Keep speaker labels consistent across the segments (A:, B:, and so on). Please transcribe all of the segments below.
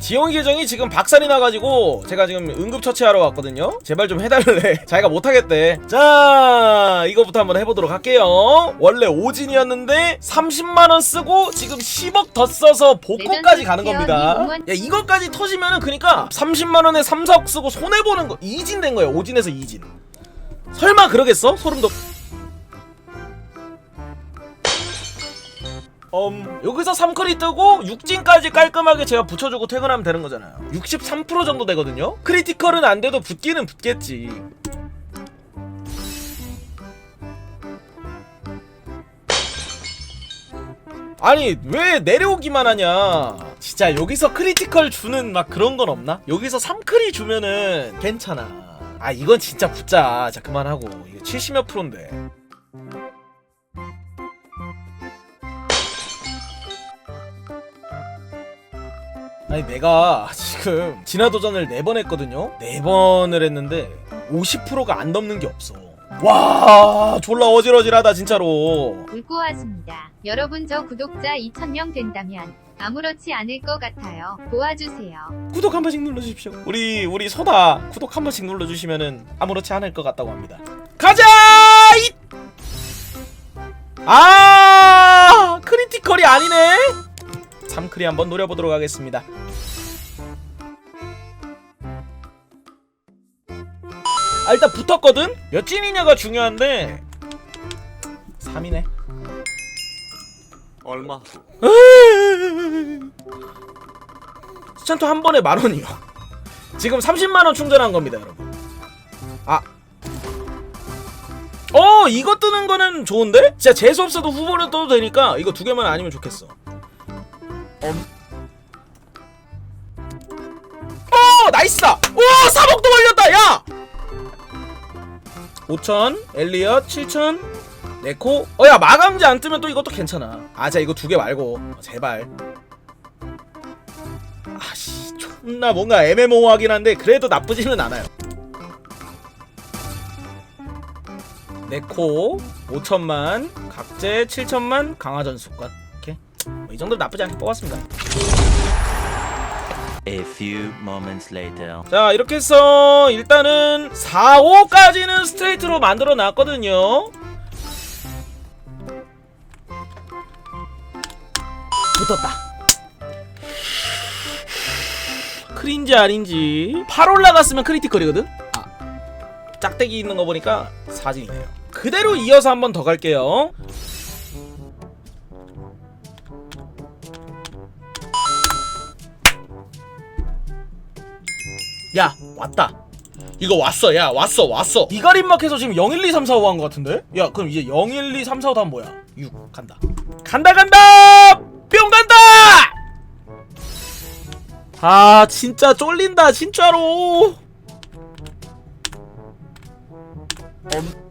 A: 지영이 계정이 지금 박살이 나가지고 제가 지금 응급처치하러 왔거든요. 제발 좀 해달래. 자기가 못하겠대. 자 이거부터 한번 해보도록 할게요. 원래 오진이었는데 30만원 쓰고 지금 10억 더 써서 복고까지 가는 겁니다. 야 이거까지 터지면은 그니까 30만원에 3, 4억 쓰고 손해보는 거 이진 된 거예요. 오진에서 이진. 설마 그러겠어? 소름 돋 음, 여기서 3클이 뜨고 6진까지 깔끔하게 제가 붙여주고 퇴근하면 되는 거잖아요. 63% 정도 되거든요? 크리티컬은 안 돼도 붙기는 붙겠지. 아니 왜 내려오기만 하냐? 진짜 여기서 크리티컬 주는 막 그런 건 없나? 여기서 3클이 주면은 괜찮아. 아 이건 진짜 붙자. 자 그만하고. 이게 70몇 프로인데 아니 내가 지금 진화도전을 4번 했거든요? 4번을 했는데 50%가 안 넘는 게 없어. 와 졸라 어질어질하다 진짜로.
B: 울고 왔습니다. 여러분 저 구독자 2,000명 된다면 아무렇지 않을 것 같아요. 도와주세요.
A: 구독 한 번씩 눌러주십시오. 우리 우리 소다 구독 한 번씩 눌러주시면은 아무렇지 않을 것 같다고 합니다. 가자! 이... 아 크리티컬이 아니네 3크리 한번 노려보도록 하겠습니다 아 일단 붙었거든? 몇 찐이냐가 중요한데 3이네
C: 얼마?
A: 스찬토 한 번에 만 원이요. 지금 30만 원 충전한 겁니다, 여러분. 아. 어, 이거 뜨는 거는 좋은데? 진짜 재수 없어도 후보로 떠도 되니까 이거 두 개만 아니면 좋겠어. 엄. 어, 나이스다. 와, 3억도 걸렸다. 야. 5천, 엘리엇 7천, 네코. 어, 야, 마감제 안 뜨면 또 이것도 괜찮아. 아, 자, 이거 두 개 말고. 어, 제발. 아씨 존나 뭔가 애매모호하긴 한데 그래도 나쁘지는 않아요 네코 5천만 각제 7천만 강화전 이렇게 뭐이 정도 나쁘지 않게 뽑았습니다.
D: A few moments later.
A: 자 이렇게 해서 일단은 4, 5까지는 스트레이트로 만들어 놨거든요. 붙었다. 크린지 아닌지. 8 올라갔으면 크리티컬이거든? 아 짝대기 있는 거 보니까 사진이네요. 그대로 이어서 한 번 더 갈게요 야 왔다. 이거 왔어 야 왔어 왔어. 이가림막해서 지금 0 1 2 3 4 5한거 같은데? 야 그럼 이제 0 1 2 3 4 5 다음 뭐야? 6 간다. 간다 간다! 뿅 간다! 아 진짜 쫄린다 진짜로. 엄...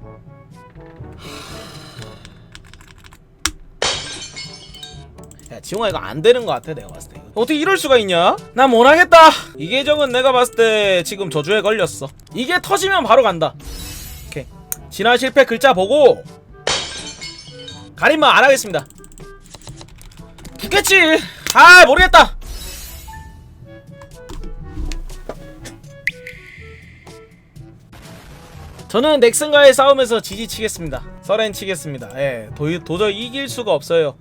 A: 야 지용아 이거 안 되는 것 같아 내가 봤을 때 어떻게 이럴 수가 있냐? 난 못하겠다. 이 계정은 내가 봤을 때 지금 저주에 걸렸어. 이게 터지면 바로 간다. 오케이. 진화 실패 글자 보고 가림막 안 하겠습니다. 붙겠지. 아 모르겠다. 저는 넥슨과의 싸움에서 지지치겠습니다. 서렌 치겠습니다. 예 도, 도저히 이길 수가 없어요